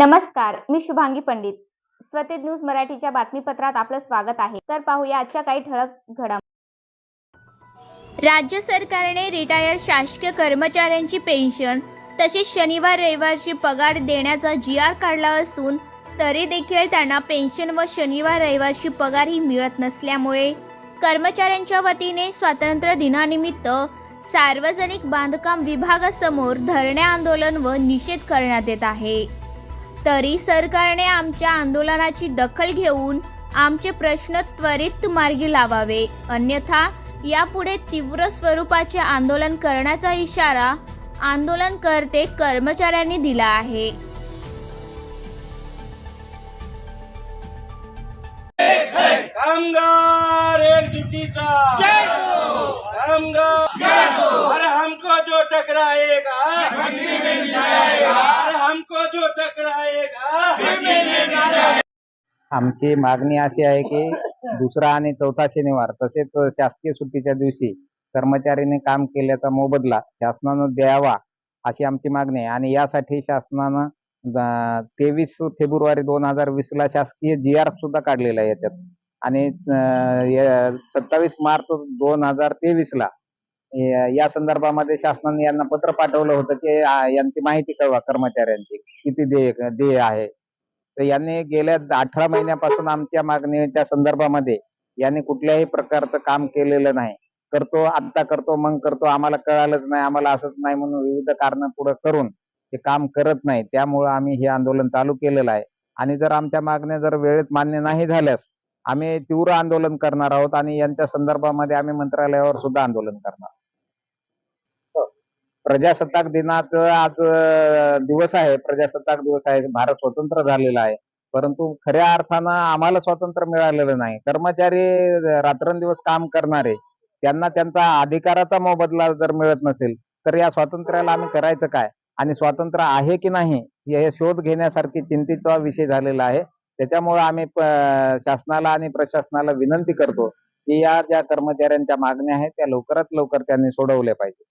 नमस्कार मी शुभांगी पंडित. स्वतेज न्यूज मराठीच्या बातमीपत्रात आपलं स्वागत आहे. तर पाहूया आजच्या काही ठळक घडाम राज्य सरकारने रिटायर शासकीय कर्मचाऱ्यांची पेन्शन तसेच शनिवार रविवारची पगार देण्याचा जी आर काढला असून तरी देखील त्यांना पेन्शन व शनिवार रविवारची पगार ही मिळत नसल्यामुळे कर्मचाऱ्यांच्या वतीने स्वातंत्र्य दिनानिमित्त सार्वजनिक बांधकाम विभागासमोर धरणे आंदोलन व निषेध करण्यात येत आहे. तरी सरकारने आमच्या आंदोलनाची दखल घेऊन आमचे प्रश्न त्वरित मार्गी लावावे. अन्यथा यापुढे तीव्र स्वरूपाचे आंदोलन करण्याचा इशारा आंदोलनकर्ते कर्मचाऱ्यांनी दिला आहे. कामगार एकजुटीचा कामगार अरे हमको जो टकराएगा अरे हमको जो टकराएगा आमची मागणी अशी आहे की दुसरा आणि चौथा शनिवार तसेच शासकीय सुट्टीच्या दिवशी कर्मचाऱ्यांनी काम केल्याचा मोबदला शासनानं द्यावा अशी आमची मागणी आहे. आणि यासाठी शासनानं तेवीस फेब्रुवारी दोन हजार वीस ला शासकीय जी आर सुद्धा काढलेला आहे याच्यात. आणि सत्तावीस मार्च दोन हजार तेवीस ला या- संदर्भामध्ये शासनाने यांना पत्र पाठवलं होतं की यांची माहिती कळवा कर्मचाऱ्यांची किती देय देय आहे. तर यांनी गेल्या अठरा महिन्यापासून आमच्या मागणीच्या संदर्भामध्ये यांनी कुठल्याही प्रकारचं काम केलेलं नाही. करतो आत्ता करतो मग करतो आम्हाला कळालंच नाही आम्हाला असंच नाही म्हणून विविध कारण पुढे करून ते काम करत नाही. त्यामुळे आम्ही हे आंदोलन चालू केलेलं आहे. आणि जर आमच्या मागण्या जर वेळेत मान्य नाही झाल्यास आम्ही तीव्र आंदोलन करणार आहोत आणि यांच्या संदर्भामध्ये आम्ही मंत्रालयावर सुद्धा आंदोलन करणार प्रजासत्ताक दिनाचं आज दिवस आहे. प्रजासत्ताक दिवस आहे. भारत स्वतंत्र झालेला आहे. परंतु खऱ्या अर्थानं आम्हाला स्वातंत्र्य मिळालेलं नाही. कर्मचारी रात्रंदिवस काम करणारे त्यांना त्यांचा अधिकाराचा मोबदला जर मिळत नसेल तर या स्वातंत्र्याला आम्ही करायचं काय? आणि स्वातंत्र्य आहे की नाही हे शोध घेण्यासारखी चिंतेचा विषय झालेला आहे. त्याच्यामुळे आम्ही शासनाला आणि प्रशासनाला विनंती करतो की या ज्या कर्मचाऱ्यांच्या मागण्या आहेत त्या लवकरात लवकर त्यांनी सोडवल्या पाहिजे